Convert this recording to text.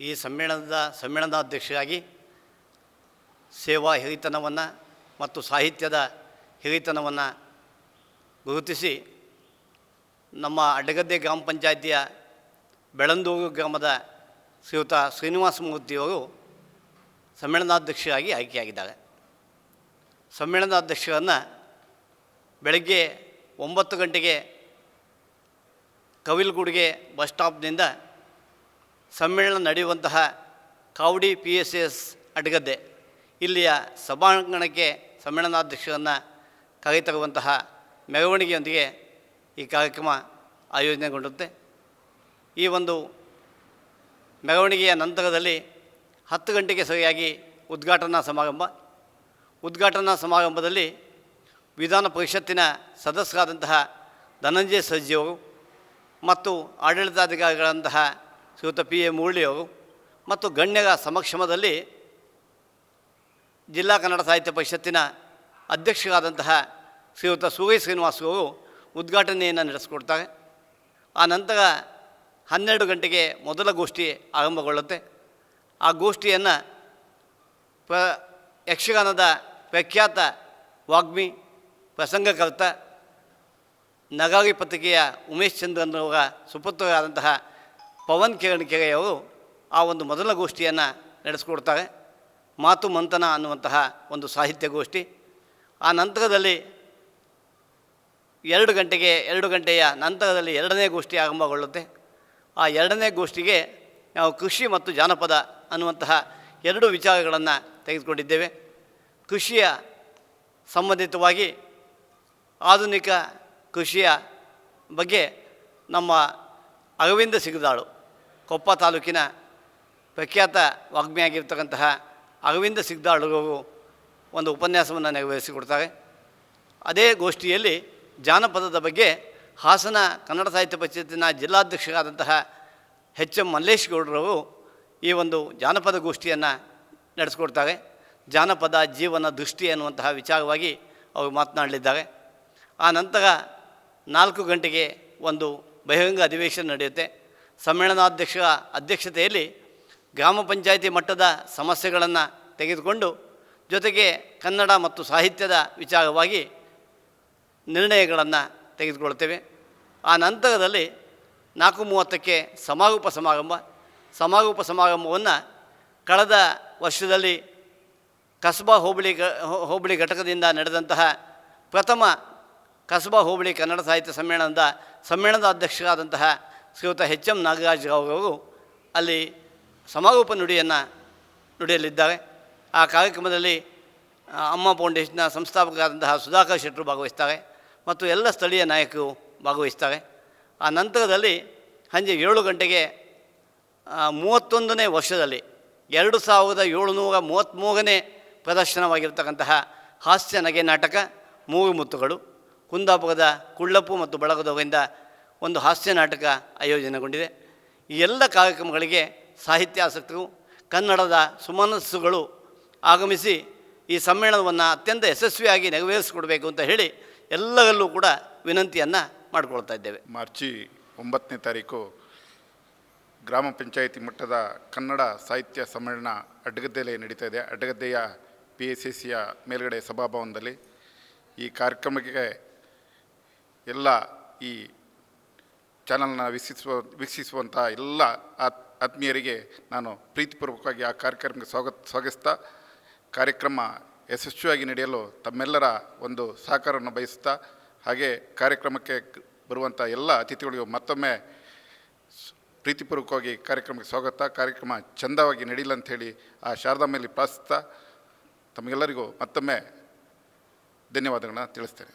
ಈ ಸಮ್ಮೇಳನದ ಸಮ್ಮೇಳನಾಧ್ಯಕ್ಷರಾಗಿ ಸೇವಾ ಹಿರಿತನವನ್ನು ಮತ್ತು ಸಾಹಿತ್ಯದ ಹಿರಿತನವನ್ನು ಗುರುತಿಸಿ ನಮ್ಮ ಅಡ್ಡಗದ್ದೆ ಗ್ರಾಮ ಪಂಚಾಯಿತಿಯ ಬೆಳಂದೂರು ಗ್ರಾಮದ ಶ್ರೀಯುತ ಶ್ರೀನಿವಾಸ ಮೂರ್ತಿಯವರು ಸಮ್ಮೇಳನಾಧ್ಯಕ್ಷರಾಗಿ ಆಯ್ಕೆಯಾಗಿದ್ದಾರೆ. ಸಮ್ಮೇಳನಾಧ್ಯಕ್ಷರನ್ನು ಬೆಳಗ್ಗೆ ಒಂಬತ್ತು ಗಂಟೆಗೆ ಕವಿಲ್ಗುಡಿಗೆ ಬಸ್ ಸ್ಟಾಪ್ನಿಂದ ಸಮ್ಮೇಳನ ನಡೆಯುವಂತಹ Kavadi P S S Adagadde. ಇಲ್ಲಿಯ ಸಭಾಂಗಣಕ್ಕೆ ಸಮ್ಮೇಳನಾಧ್ಯಕ್ಷರನ್ನು ಕರೆತರುವಂತಹ ಮೆರವಣಿಗೆಯೊಂದಿಗೆ ಈ ಕಾರ್ಯಕ್ರಮ ಆಯೋಜನೆಗೊಂಡುತ್ತೆ ಈ ಒಂದು ಮೆರವಣಿಗೆಯ ನಂತರದಲ್ಲಿ ಹತ್ತು ಗಂಟೆಗೆ ಸರಿಯಾಗಿ ಉದ್ಘಾಟನಾ ಸಮಾರಂಭ. ಉದ್ಘಾಟನಾ ಸಮಾರಂಭದಲ್ಲಿ ವಿಧಾನ ಪರಿಷತ್ತಿನ ಸದಸ್ಯರಾದಂತಹ ಧನಂಜಯ ಸಜ್ಜಿಯವರು ಮತ್ತು ಆಡಳಿತಾಧಿಕಾರಿಗಳಂತಹ ಶ್ರೀಯುತ ಪಿ ಎ ಮುರಳಿಯವರು ಮತ್ತು ಗಣ್ಯರ ಸಮಕ್ಷಮದಲ್ಲಿ ಜಿಲ್ಲಾ ಕನ್ನಡ ಸಾಹಿತ್ಯ ಪರಿಷತ್ತಿನ ಅಧ್ಯಕ್ಷರಾದಂತಹ ಶ್ರೀಯುತ ಸೂರ್ಯ ಶ್ರೀನಿವಾಸ್ ಅವರು ಉದ್ಘಾಟನೆಯನ್ನು ನಡೆಸಿಕೊಡ್ತಾರೆ. ಆ ನಂತರ ಹನ್ನೆರಡು ಗಂಟೆಗೆ ಮೊದಲ ಗೋಷ್ಠಿ ಆರಂಭಗೊಳ್ಳುತ್ತೆ. ಆ ಗೋಷ್ಠಿಯನ್ನು ಪ್ರ ಯಕ್ಷಗಾನದ ಪ್ರಖ್ಯಾತ ವಾಗ್ಮಿ ಪ್ರಸಂಗಕರ್ತ ನಗಾರಿ ಪತ್ರಿಕೆಯ ಉಮೇಶ್ ಚಂದ್ರನ್ರವರ ಸುಪುತ್ರರಾದಂತಹ ಪವನ್ ಕಿರಣ್ ಕೆರೆಯವರು ಆ ಒಂದು ಮೊದಲ ಗೋಷ್ಠಿಯನ್ನು ನಡೆಸಿಕೊಡ್ತಾರೆ. ಮಾತು ಮಂಥನ ಅನ್ನುವಂತಹ ಒಂದು ಸಾಹಿತ್ಯ ಗೋಷ್ಠಿ. ಆ ನಂತರದಲ್ಲಿ ಎರಡು ಗಂಟೆಗೆ ಎರಡು ಗಂಟೆಯ ನಂತರದಲ್ಲಿ ಎರಡನೇ ಗೋಷ್ಠಿ ಆರಂಭಗೊಳ್ಳುತ್ತೆ. ಆ ಎರಡನೇ ಗೋಷ್ಠಿಗೆ ನಾವು ಕೃಷಿ ಮತ್ತು ಜಾನಪದ ಅನ್ನುವಂತಹ ಎರಡು ವಿಚಾರಗಳನ್ನು ತೆಗೆದುಕೊಂಡಿದ್ದೇವೆ. ಕೃಷಿಯ ಸಂಬಂಧಿತವಾಗಿ ಆಧುನಿಕ ಕೃಷಿಯ ಬಗ್ಗೆ ನಮ್ಮ ಅರವಿಂದ ಸಿಗದಾಳು. ಕೊಪ್ಪ ತಾಲೂಕಿನ ಪ್ರಖ್ಯಾತ ವಾಗ್ಮಿಯಾಗಿರ್ತಕ್ಕಂತಹ ಅರವಿಂದ ಸಿಗದಾಳರು ಒಂದು ಉಪನ್ಯಾಸವನ್ನು ನೆರವೇರಿಸಿಕೊಡ್ತಾರೆ ಅದೇ ಗೋಷ್ಠಿಯಲ್ಲಿ ಜಾನಪದದ ಬಗ್ಗೆ ಹಾಸನ ಕನ್ನಡ ಸಾಹಿತ್ಯ ಪರಿಷತ್ತಿನ ಜಿಲ್ಲಾಧ್ಯಕ್ಷರಾದಂತಹ ಎಚ್ ಎಂ ಮಲ್ಲೇಶ್ ಗೌಡರವರು ಈ ಒಂದು ಜಾನಪದ ಗೋಷ್ಠಿಯನ್ನು ನಡೆಸ್ಕೊಡ್ತಾರೆ. ಜಾನಪದ ಜೀವನ ದೃಷ್ಟಿ ಅನ್ನುವಂತಹ ವಿಚಾರವಾಗಿ ಅವರು ಮಾತನಾಡಲಿದ್ದಾರೆ. ಆ ನಂತರ ನಾಲ್ಕು ಗಂಟೆಗೆ ಒಂದು ಬಹಿರಂಗ ಅಧಿವೇಶನ ನಡೆಯುತ್ತೆ. ಸಮ್ಮೇಳನಾಧ್ಯಕ್ಷರ ಅಧ್ಯಕ್ಷತೆಯಲ್ಲಿ ಗ್ರಾಮ ಪಂಚಾಯಿತಿ ಮಟ್ಟದ ಸಮಸ್ಯೆಗಳನ್ನು ತೆಗೆದುಕೊಂಡು ಜೊತೆಗೆ ಕನ್ನಡ ಮತ್ತು ಸಾಹಿತ್ಯದ ವಿಚಾರವಾಗಿ ನಿರ್ಣಯಗಳನ್ನು ತೆಗೆದುಕೊಳ್ತೇವೆ. ಆ ನಂತರದಲ್ಲಿ ನಾಲ್ಕು ಮೂವತ್ತಕ್ಕೆ ಸಮಾರೋಪ ಸಮಾರಂಭ. ಸಮಾರೋಪ ಸಮಾರಂಭವನ್ನು ಕಳೆದ ವರ್ಷದಲ್ಲಿ ಕಸಬಾ ಹೋಬಳಿ ಹೋಬಳಿ ಘಟಕದಿಂದ ನಡೆದಂತಹ ಪ್ರಥಮ ಕಸಬಾ ಹೋಬಳಿ ಕನ್ನಡ ಸಾಹಿತ್ಯ ಸಮ್ಮೇಳನದ ಸಮ್ಮೇಳನದ ಅಧ್ಯಕ್ಷರಾದಂತಹ ಶ್ರೀಯುತ ಎಚ್ ಎಂ ನಾಗರಾಜರವರು ಅಲ್ಲಿ ಸಮಾರೋಪ ನುಡಿಯನ್ನು ನುಡಿಯಲಿದ್ದಾರೆ ಆ ಕಾರ್ಯಕ್ರಮದಲ್ಲಿ ಅಮ್ಮ ಫೌಂಡೇಶನ್ನ ಸಂಸ್ಥಾಪಕರಾದಂತಹ ಸುಧಾಕರ್ ಶೆಟ್ಟರು ಭಾಗವಹಿಸ್ತಾರೆ ಮತ್ತು ಎಲ್ಲ ಸ್ಥಳೀಯ ನಾಯಕರು ಭಾಗವಹಿಸ್ತಾರೆ. ಆ ನಂತರದಲ್ಲಿ ಸಂಜೆ ಏಳು ಗಂಟೆಗೆ ಮೂವತ್ತೊಂದನೇ ವರ್ಷದಲ್ಲಿ ಎರಡು ಸಾವಿರದ ಏಳುನೂರ ಮೂವತ್ತ್ಮೂರನೇ ಪ್ರದರ್ಶನವಾಗಿರ್ತಕ್ಕಂತಹ ಹಾಸ್ಯ ನಗೆ ನಾಟಕ ಮೂರು ಮುತ್ತುಗಳು ಕುಂದಾಪುರದ ಕುಳ್ಳಪ್ಪು ಮತ್ತು ಬಳಗದವರಿಂದ ಒಂದು ಹಾಸ್ಯ ನಾಟಕ ಆಯೋಜನೆಗೊಂಡಿದೆ. ಈ ಎಲ್ಲ ಕಾರ್ಯಕ್ರಮಗಳಿಗೆ ಸಾಹಿತ್ಯಾಸಕ್ತರು, ಕನ್ನಡದ ಸುಮನಸ್ಸುಗಳು ಆಗಮಿಸಿ ಈ ಸಮ್ಮೇಳನವನ್ನು ಅತ್ಯಂತ ಯಶಸ್ವಿಯಾಗಿ ನೆರವೇರಿಸಿಕೊಡಬೇಕು ಅಂತ ಹೇಳಿ ಎಲ್ಲರಲ್ಲೂ ಕೂಡ ವಿನಂತಿಯನ್ನು ಮಾಡಿಕೊಳ್ತಾ ಇದ್ದೇವೆ. ಮಾರ್ಚಿ ಒಂಬತ್ತನೇ ತಾರೀಕು ಗ್ರಾಮ ಪಂಚಾಯಿತಿ ಮಟ್ಟದ ಕನ್ನಡ ಸಾಹಿತ್ಯ ಸಮ್ಮೇಳನ ಅಡ್ಡಗದ್ದೆಯಲ್ಲಿ ನಡೀತಾ ಇದೆ. ಅಡ್ಡಗದ್ದೆಯ ಪಿ ಎಸ್ ಸಿ ಸಿಯ ಮೇಲುಗಡೆ ಸಭಾಭವನದಲ್ಲಿ ಈ ಕಾರ್ಯಕ್ರಮಕ್ಕೆ ಎಲ್ಲ ಈ ಚಾನಲ್ನ ವೀಕ್ಷಿಸುವ ವೀಕ್ಷಿಸುವಂಥ ಎಲ್ಲ ಆತ್, ಆತ್ಮೀಯರಿಗೆ ನಾನು ಪ್ರೀತಿಪೂರ್ವಕವಾಗಿ ಆ ಕಾರ್ಯಕ್ರಮಕ್ಕೆ ಸ್ವಾಗತ ಸ್ವಾಗತಿಸ್ತಾ ಕಾರ್ಯಕ್ರಮ ಯಶಸ್ವಿಯಾಗಿ ನಡೆಯಲು ತಮ್ಮೆಲ್ಲರ ಒಂದು ಸಹಕಾರವನ್ನು ಬಯಸ್ತಾ ಹಾಗೆ ಕಾರ್ಯಕ್ರಮಕ್ಕೆ ಬರುವಂಥ ಎಲ್ಲ ಅತಿಥಿಗಳಿಗೂ ಮತ್ತೊಮ್ಮೆ ಪ್ರೀತಿಪೂರ್ವಕವಾಗಿ ಕಾರ್ಯಕ್ರಮಕ್ಕೆ ಸ್ವಾಗತ. ಕಾರ್ಯಕ್ರಮ ಚಂದವಾಗಿ ನಡೀಲಿ ಅಂಥೇಳಿ ಆ ಶಾರದಾ ಮೇಲೆ ಪ್ರಾರ್ಥಿಸ್ತಾ ತಮಗೆಲ್ಲರಿಗೂ ಮತ್ತೊಮ್ಮೆ ಧನ್ಯವಾದಗಳನ್ನ ತಿಳಿಸ್ತೇನೆ.